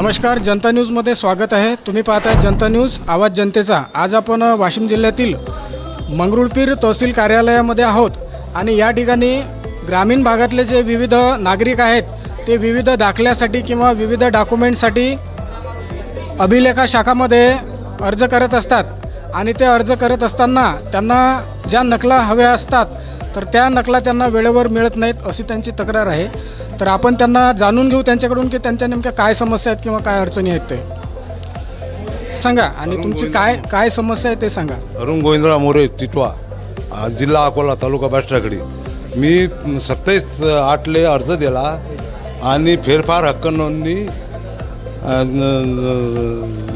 नमस्कार जनता न्यूजमध्ये स्वागत आहे. तुम्ही पाहताय जनता न्यूज आवाज जनतेचा. आज आपण वाशिम जिल्ह्यातील मंगरुळपीर तहसील कार्यालयामध्ये आहोत आणि या ठिकाणी ग्रामीण भागातले जे विविध नागरिक आहेत ते विविध दाखल्यासाठी किंवा विविध डॉक्युमेंटसाठी अभिलेखा शाखामध्ये अर्ज करत असतात आणि ते अर्ज करत असताना त्यांना ज्या नकला हव्या असतात तर त्या नकला त्यांना वेळेवर मिळत नाहीत अशी त्यांची तक्रार आहे. तर आपण त्यांना जाणून घेऊ त्यांच्याकडून की त्यांच्या नेमक्या काय समस्या आहेत किंवा काय अडचणी आहेत ते. सांगा आणि तुमची काय काय समस्या आहे ते सांगा. अरुण गोविंदराव मोरे तिटवा जिल्हा अकोला तालुका बाष्टाकडे मी सत्तावीस आठले अर्ज दिला आणि फेरफार हक्क नोंदणी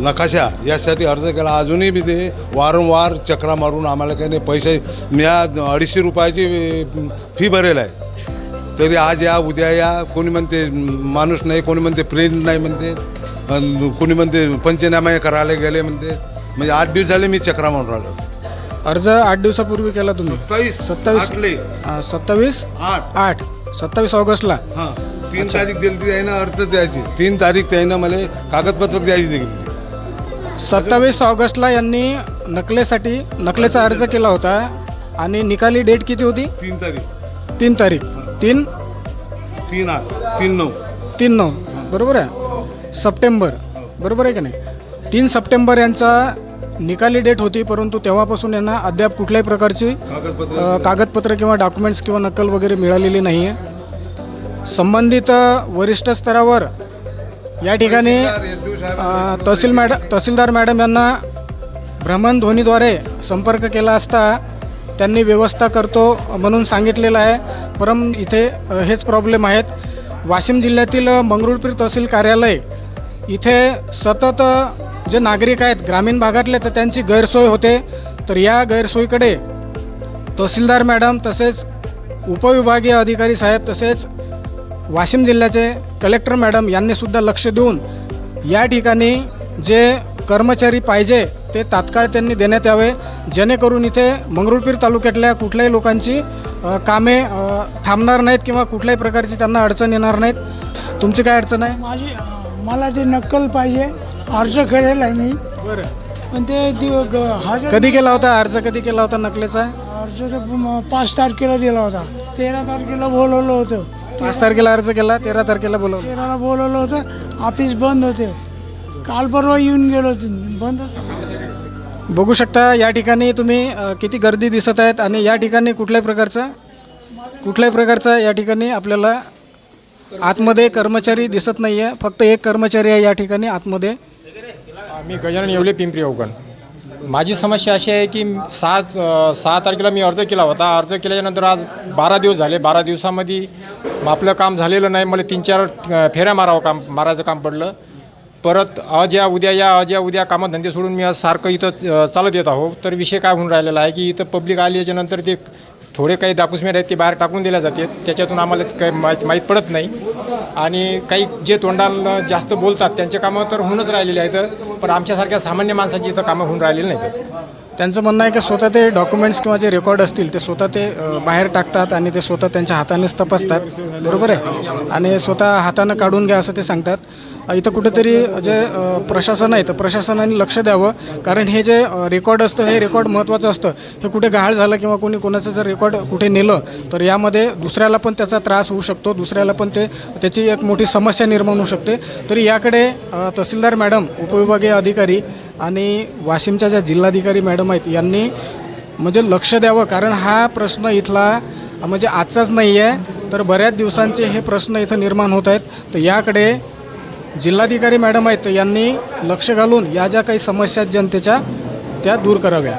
नकाशा यासाठी अर्ज केला. अजूनही बी ते वारंवार चक्रा मारून आम्हाला काही नाही पैसे मी आज अडीचशे रुपयाची फी भरेल आहे. तरी आज या उद्या या कोणी म्हणते माणूस नाही कोणी म्हणते प्रिंट नाही म्हणते कोणी म्हणते पंचनामे करायला गेले म्हणते. म्हणजे आठ दिवस झाले मी चक्रा मारून राहिलो. अर्ज आठ दिवसापूर्वी केला तुम्ही? सत्तावीस सत्तावीस सत्तावीस आठ. आठ. सत्तावीस ऑगस्टला. हां. तीन तारीख दिली त्यानं अर्ज द्यायची. तीन तारीख त्यानं मला कागदपत्र द्यायची दिली. सत्तावीस ऑगस्टला यांनी नकलेसाठी नकलेचा अर्ज केला होता. आणि निकाली डेट किती होती? तीन तारीख. तीन तारीख. तीन? तीन आठ. तीन नऊ. तीन नऊ. बरोबर आहे? सप्टेंबर. बरोबर आहे का नाही? तीन सप्टेंबर यांचा निकाली डेट होती परंतु तेव्हापासून यांना अद्याप कुठल्याही प्रकारची कागदपत्र अ, कागदपत्र किंवा डॉक्युमेंट्स किंवा नक्कल वगैरे मिळालेली नाही आहे संबंधित वरिष्ठ स्तरावर या ठिकाणी अ, तहसील मॅडम तहसीलदार मॅडम यांना भ्रमणध्वनीद्वारे संपर्क केला असता त्यांनी व्यवस्था करतो म्हणून सांगितलेलं आहे. परम इथे हेच प्रॉब्लेम आहेत. वाशिम जिल्ह्यातील मंगरुळपीर तहसील कार्यालय इथे सतत जे नागरिक आहेत ग्रामीण भागातले तर त्यांची गैरसोय होते. तर या गैरसोयीकडे तहसीलदार मॅडम तसेच उपविभागीय अधिकारी साहेब तसेच वाशिम जिल्ह्याचे कलेक्टर मॅडम यांनीसुद्धा लक्ष देऊन या ठिकाणी जे कर्मचारी पाहिजे ते तात्काळ त्यांनी देण्यात यावे. जेणेकरून इथे मंगरुळपीर तालुक्यातल्या कुठल्याही लोकांची कामे थांबणार नाहीत किंवा कुठल्याही प्रकारची त्यांना अडचण येणार नाहीत. तुमची काय अडचण आहे? माझी मला ते नक्कल पाहिजे. अर्ज करेल आहे मी. बरं. पण ते हजार कधी केला होता अर्ज? कधी केला होता नकलेचा अर्ज तर पाच तारखेला दिला होता. तेरा तारखेला बोलवलं होतं. पाच तारखेला अर्ज केला तेरा तारखेला बोलवलं. तेराला बोलवलं होतं. ऑफिस बंद होते. काल परवा येऊन गेलो होते. बंद बघू शकता या ठिकाणी तुम्ही अ, किती गर्दी दिसत आहेत आणि या ठिकाणी कुठल्याही प्रकारचं कुठल्याही प्रकारचं या ठिकाणी आपल्याला आतमध्ये कर्मचारी दिसत नाही आहे फक्त एक कर्मचारी आहे या ठिकाणी आतमध्ये. मी गजानन येवले पिंपरी अवगण माझी समस्या अशी आहे की सात सहा तारखेला मी अर्ज केला होता. अर्ज केल्याच्यानंतर आज बारा दिवस झाले. बारा दिवसामध्ये मग आपलं काम झालेलं नाही. मला तीन चार अ, फेऱ्या मारावं काम मारायचं काम पडलं. परत आज या उद्या या आज या उद्या कामधंदे सोडून मी आज सारखं इथं चालत येत आहो. तर विषय काय होऊन राहिलेला आहे की इथं पब्लिक आली याच्यानंतर ते थोडे काही डाकुसमेंट आहेत ते बाहेर टाकून दिल्या जाते त्याच्यातून आम्हाला काही माहीत माहीत पडत नाही. आणि काही जे तोंडाला जास्त बोलतात त्यांचे कामं तर होऊनच राहिलेले आहेत. पण आमच्यासारख्या सामान्य माणसाची इथं कामं होऊन राहिलेली नाहीत. त्यांचं म्हणणं आहे की स्वतः ते डॉक्युमेंट्स किंवा जे रेकॉर्ड असतील ते स्वतः ते बाहेर टाकतात आणि ते स्वतः त्यांच्या हातानेच तपासतात. बरोबर आहे? आणि स्वतः हातानं काढून घ्या असं ते सांगतात. इथं कुठेतरी जे प्रशासन आहे तर प्रशासनाने लक्ष द्यावं. कारण हे जे रेकॉर्ड असतं हे रेकॉर्ड महत्त्वाचं असतं. हे कुठे गहाळ झालं किंवा कोणी कोणाचं जर रेकॉर्ड कुठे नेलं तर यामध्ये दुसऱ्याला पण त्याचा त्रास होऊ शकतो. दुसऱ्याला पण ते त्याची एक मोठी समस्या निर्माण होऊ शकते. तरी याकडे तहसीलदार मॅडम उपविभागीय अधिकारी आणि वाशिमच्या ज्या जिल्हाधिकारी मॅडम आहेत यांनी म्हणजे लक्ष द्यावं. कारण हा प्रश्न इथला म्हणजे आजचाच नाही आहे तर बऱ्याच दिवसांचे हे प्रश्न इथं निर्माण होत आहेत. तर याकडे जिल्हाधिकारी मॅडम आहेत यांनी लक्ष घालून या ज्या काही समस्या आहेत जनतेच्या त्या दूर कराव्या